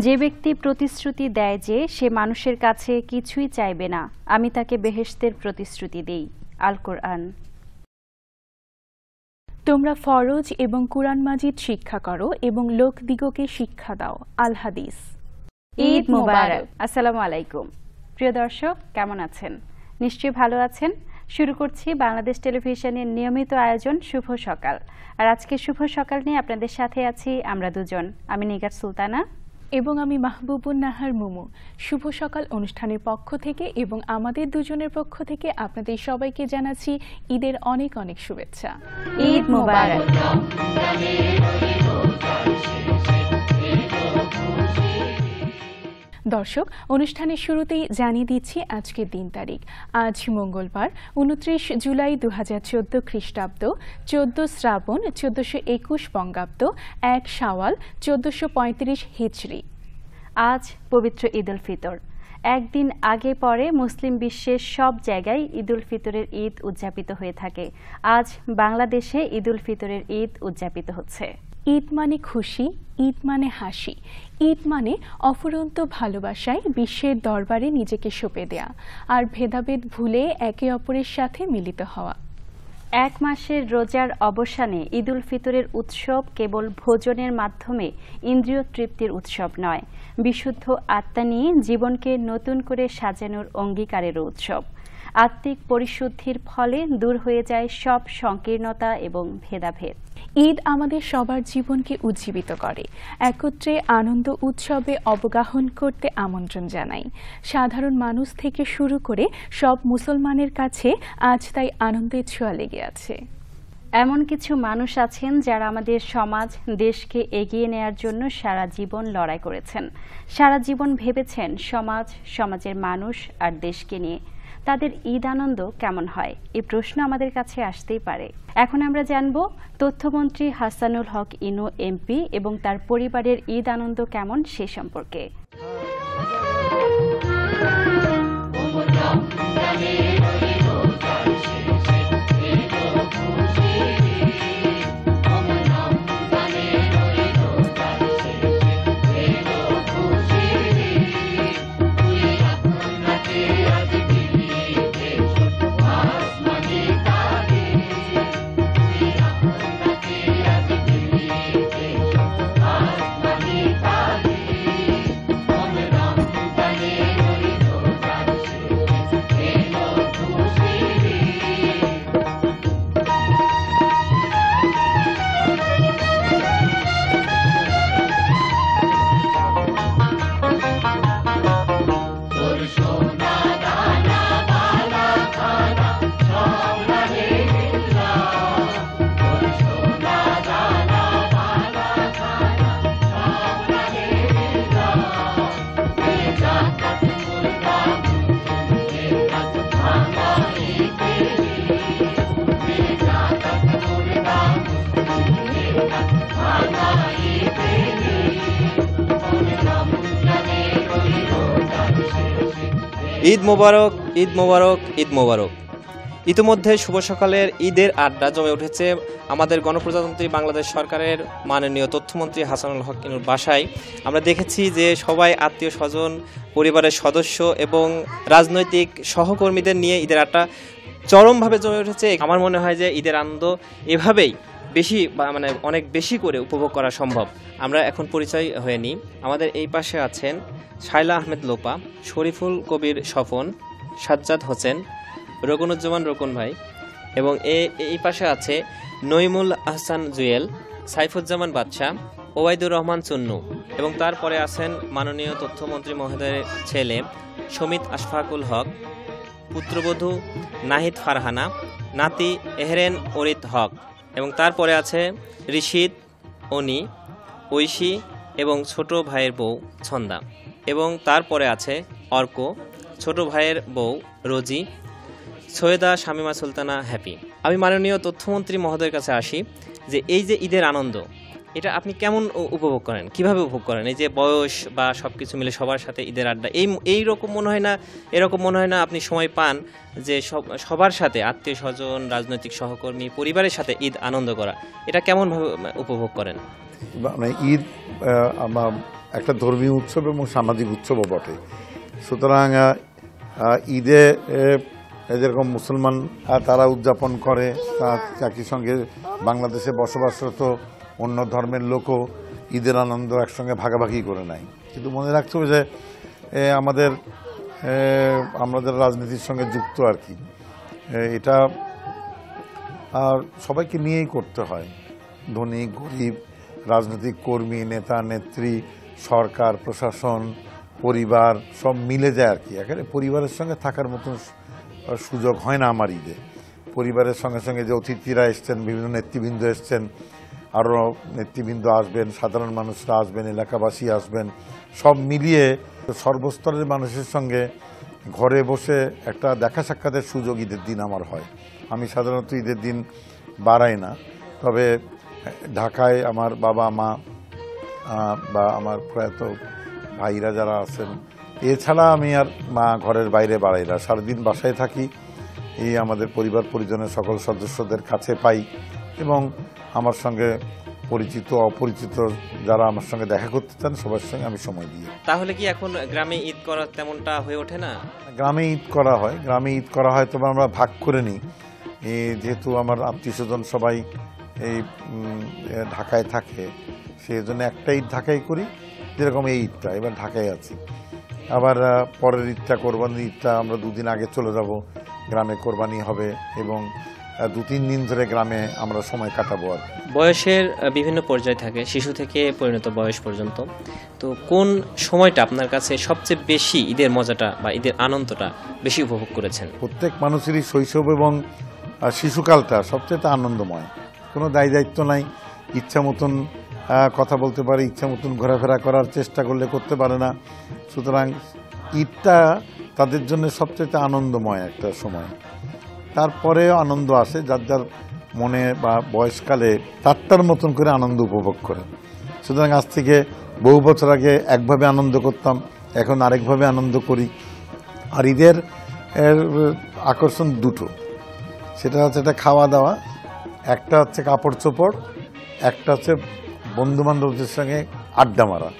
যে ব্যক্তি প্রতিশ্রুতি দেয় যে সে মানুষের কাছে কিছুই চাইবে না আমি তাকে বেহেশতের প্রতিশ্রুতি দেই। আল কোরআন। তোমরা ফরজ এবং কুরআন মাজিদ শিক্ষা করো এবং লোকদিগকে শিক্ষা দাও। আল হাদিস। ঈদ মোবারক। আসসালামু আলাইকুম। প্রিয় দর্শক কেমন আছেন? নিশ্চয়ই ভালো আছেন। শুরু করছি বাংলাদেশ টেলিভিশনের নিয়মিত আয়োজন শুভ সকাল। আর আজকে শুভ সকাল নিয়ে আপনাদের সাথে আছি আমরা দুজন। আমি নিগার সুলতানা। এবং আমি মাহবুবুন নাহার মুমু। শুভ সকাল অনুষ্ঠানের পক্ষ থেকে এবং আমাদের দুজনের পক্ষ থেকে আপনাদের সবাইকে জানাচ্ছি ঈদের অনেক অনেক শুভেচ্ছা। ঈদ মোবারক। দর্শক, অনুষ্ঠানের শুরুতেই জানিয়ে দিচ্ছি আজকের দিন তারিখ। আজ মঙ্গলবার, উনত্রিশ জুলাই দু হাজার চোদ্দ খ্রিস্টাব্দ, চোদ্দ শ্রাবণ, চোদ্দশো একুশ বঙ্গাব্দ, এক সাওয়াল চোদ্দশো পঁয়ত্রিশ হিচড়ি আজ পবিত্র ঈদ উল ফিতর। একদিন আগে পরে মুসলিম বিশ্বের সব জায়গায় ঈদ উল ফিতরের ঈদ উদযাপিত হয়ে থাকে। আজ বাংলাদেশে ঈদ উল ফিতরের ঈদ উদযাপিত হচ্ছে। ঈদ মানে খুশি, ঈদ মানে হাসি। ঈদ মানে অফুরন্ত ভালোবাসায় বিশ্বের দরবারে নিজেকে সঁপে দেয়া আর ভেদাভেদ ভুলে একে অপরের সাথে মিলিত হওয়া। এক মাসের রোজার অবসানে ঈদ উল ফিতরের উৎসব কেবল ভোজনের মাধ্যমে ইন্দ্রিয় তৃপ্তির উৎসব নয়, বিশুদ্ধ আত্মা নিয়ে জীবনকে নতুন করে সাজানোর অঙ্গীকারেরও উৎসব। আত্মিক পরিশুদ্ধির ফলে দূর হয়ে যায় সব সংকীর্ণতা এবং ভেদাভেদ। ঈদ আমাদের সবার জীবনকে উজ্জীবিত করে। একত্রে আনন্দ উৎসবে অবগাহন করতে আমন্ত্রণ জানাই। সাধারণ মানুষ থেকে শুরু করে সব মুসলমানের কাছে আজ তাই আনন্দের ছোঁয়া লেগে আছে। এমন কিছু মানুষ আছেন যারা আমাদের সমাজ, দেশকে এগিয়ে নেয়ার জন্য সারা জীবন লড়াই করেছেন। সারা জীবন ভেবেছেন সমাজ, সমাজের মানুষ আর দেশকে নিয়ে। তাদের ঈদ আনন্দ কেমন হয়? এই প্রশ্ন আমাদের কাছে আসতেই পারে। এখন আমরা জানব, তথ্যমন্ত্রী হাসানুল হক ইনু এমপি এবং তার পরিবারের ঈদ আনন্দ কেমন সে সম্পর্কে। ঈদ মোবারক ঈদ মোবারক ঈদ মোবারক। ইতিমধ্যে শুভ সকালের ঈদের আড্ডা জমে উঠেছে আমাদের গণপ্রজাতন্ত্রী বাংলাদেশ সরকারের মাননীয় তথ্যমন্ত্রী হাসানুল হকিনুর বাসায়। আমরা দেখেছি যে সবাই আত্মীয় স্বজন, পরিবারের সদস্য এবং রাজনৈতিক সহকর্মীদের নিয়ে ঈদের আড্ডা চরমভাবে জমে উঠেছে। আমার মনে হয় যে ঈদের আনন্দ এভাবেই বেশি মানে অনেক বেশি করে উপভোগ করা সম্ভব। আমরা এখন পরিচয় হয়ে নিই। আমাদের এই পাশে আছেন শাইলা আহমেদ লোপা, শরীফুল কবির স্বপন, সাজ্জাদ হোসেন রকনুজ্জামান রকন ভাই এবং এ- এই পাশে আছে নইমুল আহসান জুয়েল, সাইফুজ্জামান বাদশাহ ওবায়দুর রহমান চুন্নু এবং তারপরে আছেন মাননীয় তথ্যমন্ত্রী মহোদয়ের ছেলে সমিত আশফাকুল হক, পুত্রবধূ নাহিদ ফারহানা, নাতি এহরেন অরিত হক এবং তারপরে আছে ঋষিদ অনি, ঐশী এবং ছোট ভাইয়ের বউ ছন্দা। এবং তারপরে আছে অর্ক, ছোট ভাইয়ের বউ রোজি, সৈয়দা শামিমা সুলতানা হ্যাপি। আমি মাননীয় তথ্যমন্ত্রী মহোদয়ের কাছে আসি যে এই যে ঈদের আনন্দ, এটা আপনি কেমন উপভোগ করেন? কীভাবে উপভোগ করেন? এই যে বয়স বা সব কিছু মিলে সবার সাথে ঈদের আড্ডা, এই এই রকম মনে হয় না, এরকম মনে হয় না আপনি সময় পান যে সব, সবার সাথে আত্মীয় স্বজন, রাজনৈতিক সহকর্মী, পরিবারের সাথে ঈদ আনন্দ করা, এটা কেমনভাবে উপভোগ করেন? মানে ঈদ একটা ধর্মীয় উৎসব এবং সামাজিক উৎসবও বটে। সুতরাং ঈদে যেরকম মুসলমান তারা উদযাপন করে, তা একই সঙ্গে বাংলাদেশে বসবাসরত অন্য ধর্মের লোকও ঈদের আনন্দ একসঙ্গে ভাগাভাগি করে নেয়। কিন্তু মনে রাখতে হবে যে আমাদের আমাদের রাজনীতির সঙ্গে যুক্ত আর কি। এটা, আর সবাইকে নিয়েই করতে হয়। ধনী, গরিব, রাজনৈতিক কর্মী, নেতা, নেত্রী সরকার, প্রশাসন, পরিবার, সব মিলে যায় আর কি। এখানে পরিবারের সঙ্গে থাকার মতন সুযোগ হয় না আমার ঈদে। পরিবারের সঙ্গে সঙ্গে যে অতিথিরা এসছেন, বিভিন্ন নেতৃবৃন্দ এসছেন আরও নেতৃবৃন্দ আসবেন, সাধারণ মানুষরা আসবেন, এলাকাবাসী আসবেন, সব মিলিয়ে সর্বস্তরের মানুষের সঙ্গে ঘরে বসে একটা দেখা সাক্ষাতের সুযোগ ঈদের দিন আমার হয়। আমি সাধারণত ঈদের দিন বাড়াই না। তবে ঢাকায় আমার বাবা, মা বা আমার প্রয়াত ভাইরা যারা আছেন। এছাড়া আমি আর মা ঘরের বাইরে বাড়াই না। সারাদিন বাসায় থাকি। এই আমাদের পরিবার পরিজনের সকল সদস্যদের কাছে পাই এবং আমার সঙ্গে পরিচিত অপরিচিত যারা আমার সঙ্গে দেখা করতে চান সবার সঙ্গে আমি সময় দিই। তাহলে কি এখন গ্রামে ঈদ করা তেমনটা হয়ে ওঠে না? গ্রামে ঈদ করা হয়। গ্রামে ঈদ করা হয় তবে আমরা ভাগ করে নিই। এই যেহেতু আমার আত্মীয় স্বজন সবাই এই ঢাকায় থাকে সেই জন্য একটা ঈদ ঢাকায় করি যেরকম এই ঈদটা এবার ঢাকায় আছি। আবার পরের ঈদটা কোরবানির ঈদটা আমরা দুদিন আগে চলে যাব গ্রামে কোরবানি হবে এবং দু তিন দিন ধরে গ্রামে আমরা সময় কাটাবো আর বয়সের বিভিন্ন পর্যায় থাকে শিশু থেকে পরিণত বয়স পর্যন্ত। তো কোন সময়টা আপনার কাছে সবচেয়ে বেশি ঈদের মজাটা বা ঈদের আনন্দটা বেশি উপভোগ করেছেন? প্রত্যেক মানুষেরই শৈশব এবং শিশুকালটা সবচেয়ে আনন্দময়। কোনো দায় দায়িত্ব নাই ইচ্ছা মতন কথা বলতে পারে, ইচ্ছা মতন ঘোরাফেরা করার চেষ্টা করলে করতে পারে না। সুতরাং ঈদটা তাদের জন্য সবচেয়ে আনন্দময় একটা সময়। তারপরে আনন্দ আসে, যার যার মনে বা বয়সকালে তারটার মতন করে আনন্দ উপভোগ করে। সুতরাং আজ থেকে বহু বছর আগে একভাবে আনন্দ করতাম, এখন আরেকভাবে আনন্দ করি। আর ঈদের এর আকর্ষণ দুটো। সেটা হচ্ছে একটা খাওয়া দাওয়া, একটা হচ্ছে কাপড় চোপড়, একটা হচ্ছে বন্ধু বান্ধবদের সঙ্গে আড্ডা মারা।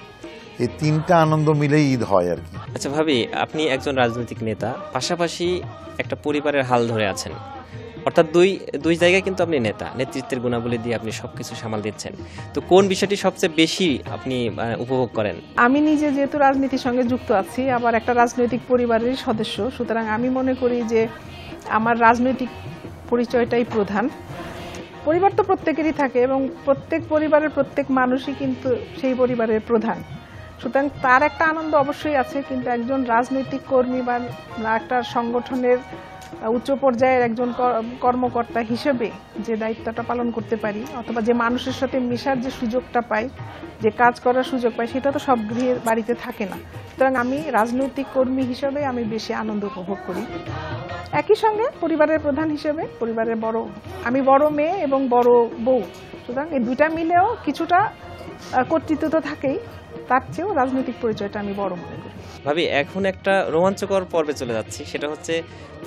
এই তিনটা আনন্দ মিলেই ঈদ হয় আর কি। আচ্ছা ভাবি আপনি একজন রাজনৈতিক নেতা পাশাপাশি একটা পরিবারের হাল ধরে আছেন। অর্থাৎ দুই দুই জায়গায় কিন্তু আপনি নেতা নেতৃত্বের গুণাবলী দিয়ে আপনি সবকিছু সামাল দিচ্ছেন। তো কোন বিষয়টি সবচেয়ে বেশি আপনি উপভোগ করেন? আমি নিজে যেহেতু রাজনীতির সঙ্গে যুক্ত আছি আবার একটা রাজনৈতিক পরিবারের সদস্য সুতরাং আমি মনে করি যে আমার রাজনৈতিক পরিচয়টাই প্রধান। পরিবার তো প্রত্যেকেরই থাকে এবং প্রত্যেক পরিবারের প্রত্যেক মানুষই কিন্তু সেই পরিবারের প্রধান। সুতরাং তার একটা আনন্দ অবশ্যই আছে, কিন্তু একজন রাজনৈতিক কর্মী বা একটা সংগঠনের উচ্চ পর্যায়ের একজন কর্মকর্তা হিসেবে যে দায়িত্বটা পালন করতে পারি, অথবা যে মানুষের সাথে মেশার যে সুযোগটা পাই, যে কাজ করার সুযোগ পাই, সেটা তো সব গৃহের বাড়িতে থাকে না। সুতরাং আমি রাজনৈতিক কর্মী হিসেবে আমি বেশি আনন্দ উপভোগ করি। একই সঙ্গে পরিবারের প্রধান হিসেবে, পরিবারের বড়, আমি বড় মেয়ে এবং বড় বউ। সুতরাং এই দুইটা মিলেও কিছুটা কর্তৃত্ব তো থাকেই, তার চেয়েও রাজনৈতিক পরিচয়টা আমি বড় মনে করি। ভাবি, এখন একটা রোমাঞ্চকর পর্বে চলে যাচ্ছি। সেটা হচ্ছে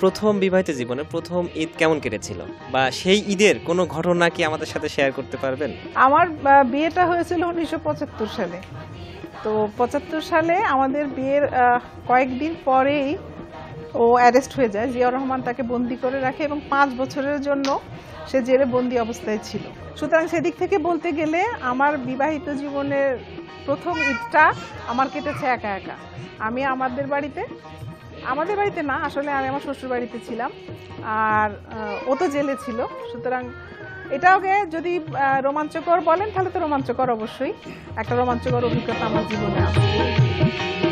প্রথম বিবাহিত জীবনে প্রথম ঈদ কেমন কেটেছিল? বা সেই ঈদের কোনো ঘটনা কি আমাদের সাথে শেয়ার করতে পারবেন? আমার বিয়েটা হয়েছিল উনিশশো পঁচাত্তর সালে। তো পঁচাত্তর সালে আমাদের বিয়ের কয়েকদিন পরেই ও অ্যারেস্ট হয়ে যায়। জিয়াউর রহমান তাকে বন্দি করে রাখে এবং পাঁচ বছরের জন্য সে জেলে বন্দি অবস্থায় ছিল। সুতরাং সেদিক থেকে বলতে গেলে আমার বিবাহিত জীবনের প্রথম ঈদটা আমার কেটেছে একা একা। আমি আমাদের বাড়িতে আমাদের বাড়িতে না, আসলে আমি আমার শ্বশুর বাড়িতে ছিলাম। আর ও তো জেলে ছিল। সুতরাং এটাকে যদি রোমাঞ্চকর বলেন, তাহলে তো রোমাঞ্চকর অবশ্যই। একটা রোমাঞ্চকর অভিজ্ঞতা আমার জীবনে আছে।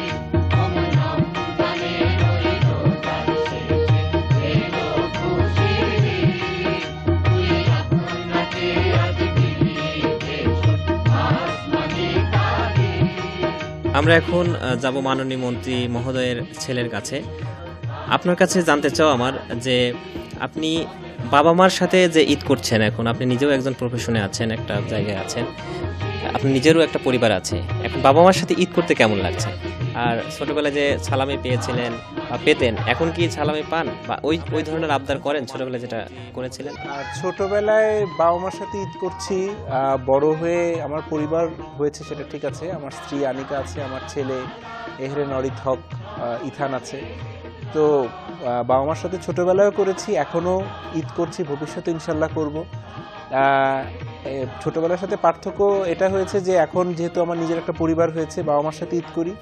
আমরা এখন যাব মাননীয় মন্ত্রী মহোদয়ের ছেলের কাছে। আপনার কাছে জানতে চাও আমার যে আপনি বাবা মার সাথে যে ঈদ করছেন এখন, আপনি নিজেও একজন প্রফেশনে আছেন, একটা জায়গায় আছেন। আপনি নিজেরও একটা পরিবার আছে। এখন বাবা মার সাথে ঈদ করতে কেমন লাগছে? আর ছোটবেলায় যে সালামি পেয়েছিলেন বা পেতেন, এখন কি সালামি পান? বা ওই ওই ধরনের আবদার করেন ছোটবেলায় যেটা করেছিলেন? ছোটবেলায় বাবা মার সাথে ঈদ করছি বড় হয়ে আমার পরিবার হয়েছে সেটা ঠিক আছে, আমার স্ত্রী আনিকা আছে, আমার ছেলে এহরেন অরিত হক ইথান আছে। তো বাবা মার সাথে ছোটবেলায়ও করেছি, এখনও ঈদ করছি, ভবিষ্যতে ইনশাল্লাহ করব। ছোটবেলার সাথে পার্থক্য এটা হয়েছে যে এখন যেহেতু আমার নিজের একটা পরিবার হয়েছে, বাবা মার সাথে ঈদ করি।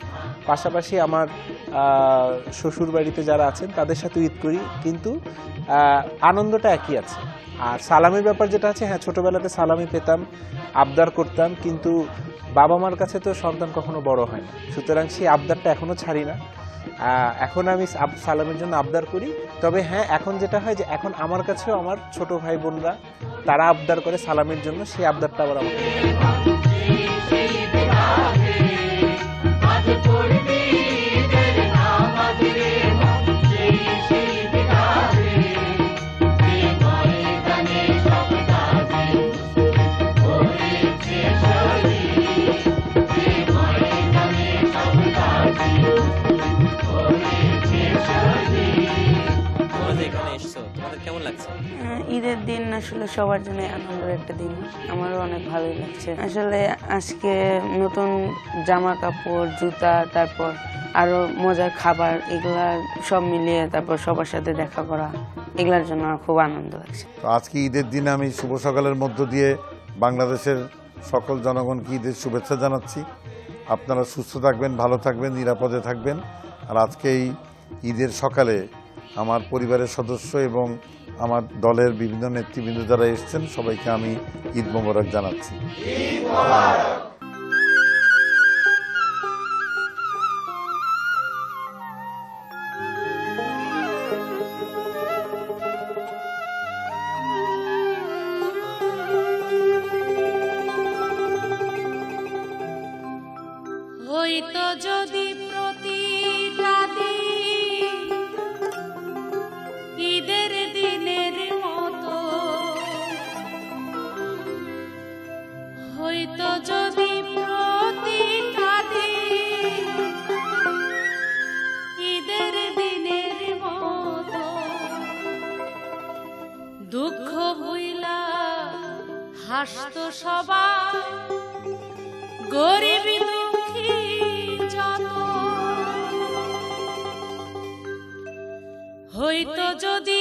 পাশাপাশি আমার শ্বশুর বাড়িতে যারা আছেন, তাদের সাথে ঈদ করি। কিন্তু আনন্দটা একই আছে। আর সালামের ব্যাপার যেটা আছে হ্যাঁ ছোটবেলাতে সালামি পেতাম, আবদার করতাম, কিন্তু বাবা মার কাছে তো সন্তান কখনো বড় হয় না। সুতরাং সেই আবদারটা এখনও ছাড়ি না। এখন আমি সালামের জন্য আবদার করি। তবে হ্যাঁ এখন যেটা হয় যে, এখন আমার কাছেও আমার ছোট ভাই বোনরা তারা আবদার করে সালামের জন্য, সেই আবদারটা আবার আমাকে সবার জন্য আনন্দের একটা দিন। আমারও অনেক ভালোই লাগছে। আসলে আজকে নতুন জামা কাপড় জুতা তারপর আরও মজার খাবার এগুলা সব মিলিয়ে তারপর সবার সাথে দেখা করা এগুলার জন্য আমার খুব আনন্দ লাগছে। তো আজকে ঈদের দিনে আমি শুভ সকালের মধ্য দিয়ে বাংলাদেশের সকল জনগণকে ঈদের শুভেচ্ছা জানাচ্ছি। আপনারা সুস্থ থাকবেন ভালো থাকবেন নিরাপদে থাকবেন। আর আজকে এই ঈদের সকালে আমার পরিবারের সদস্য এবং আমার দলের বিভিন্ন নেতৃবৃন্দ যারা এসছেন সবাইকে আমি ঈদ মোবারক জানাচ্ছি। হইতো যদি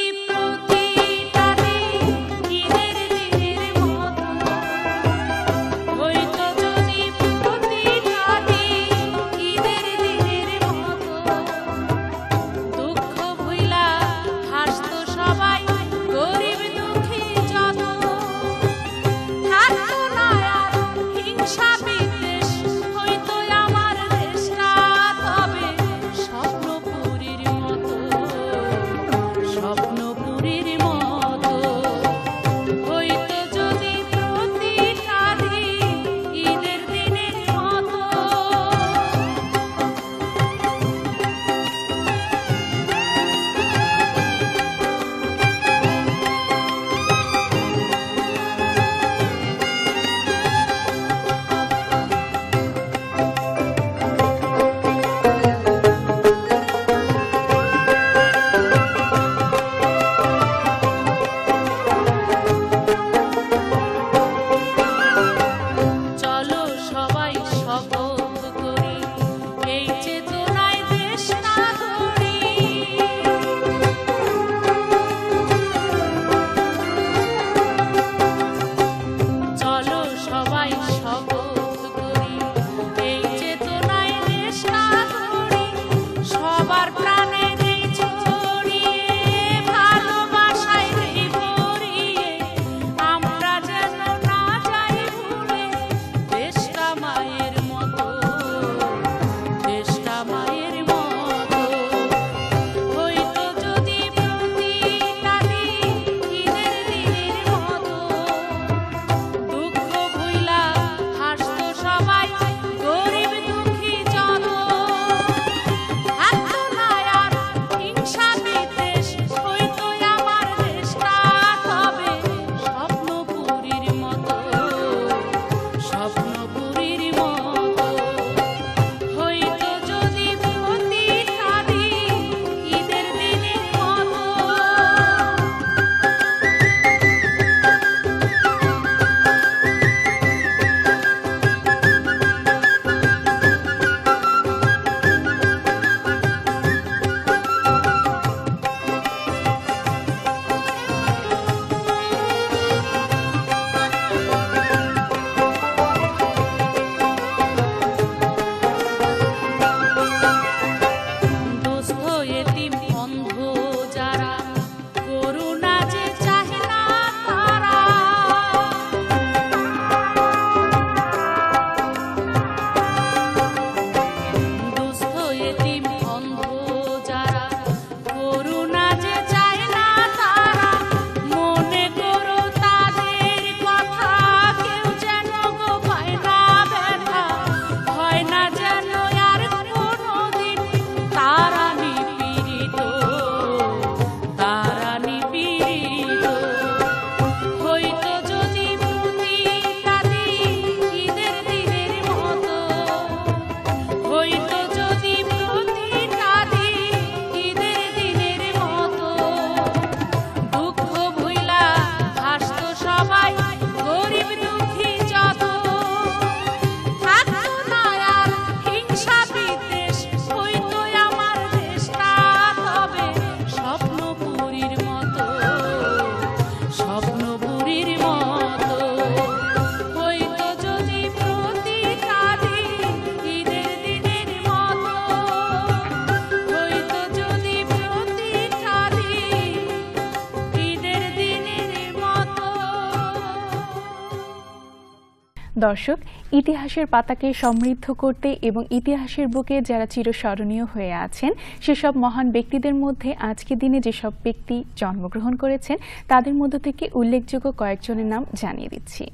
দর্শক, ইতিহাসের পাতাকে সমৃদ্ধ করতে এবং ইতিহাসের বুকে যারা চিরস্মরণীয় হয়ে আছেন, সেসব মহান ব্যক্তিদের মধ্যে আজকে দিনে যেসব ব্যক্তি জন্মগ্রহণ করেছেন, তাদের মধ্য থেকে উল্লেখযোগ্য কয়েকজনের নাম জানিয়ে দিচ্ছি।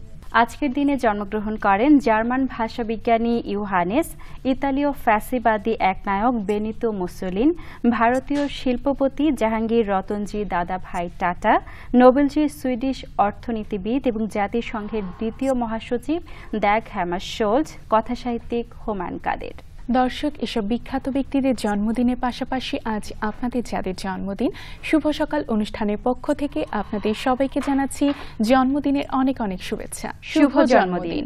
আজকের দিনে জন্মগ্রহণ করেন জার্মান ভাষাবিজ্ঞানী ইউহানেস, ইতালীয় ফ্যাসিবাদী এক নায়ক বেনিতো মুসলিন, ভারতীয় শিল্পপতি জাহাঙ্গীর রতনজি দাদাভাই টাটা নোবেলজি সুইডিশ অর্থনীতিবিদ এবং জাতিসংঘের দ্বিতীয় মহাসচিব দ্যাগ হ্যামার শোলজ, কথাসাহিত্যিক হোমান কাদের। দর্শক এসব বিখ্যাত ব্যক্তিদের জন্মদিনের পাশাপাশি আজ আপনাদের যাদের জন্মদিন শুভ সকাল অনুষ্ঠানের পক্ষ থেকে আপনাদের সবাইকে জানাচ্ছি জন্মদিনের অনেক অনেক শুভেচ্ছা। শুভ জন্মদিন।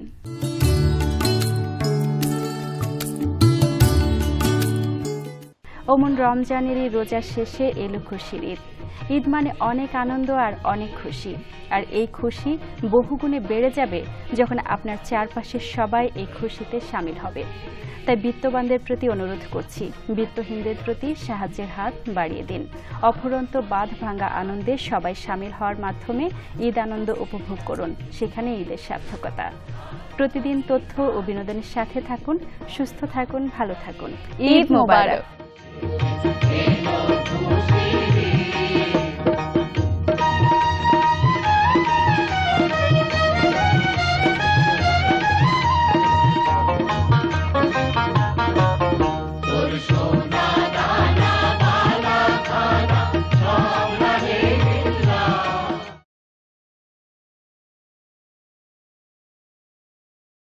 ওমন রমজানের এই রোজার শেষে এলো খুশির ঈদ। ঈদ মানে অনেক আনন্দ আর অনেক খুশি। আর এই খুশি বহুগুণে বেড়ে যাবে যখন আপনার চারপাশের সবাই এই খুশিতে সামিল হবে। তাই বিত্তবানদের প্রতি অনুরোধ করছি, বিত্তহীনদের প্রতি সাহায্যের হাত বাড়িয়ে দিন। অফুরন্ত বাঁধ ভাঙা আনন্দে সবাই সামিল হওয়ার মাধ্যমে ঈদ আনন্দ উপভোগ করুন। সেখানে ঈদের সার্থকতা। প্রতিদিন তথ্য ও বিনোদনের সাথে থাকুন, সুস্থ থাকুন, ভালো থাকুন। ঈদ মোবারক।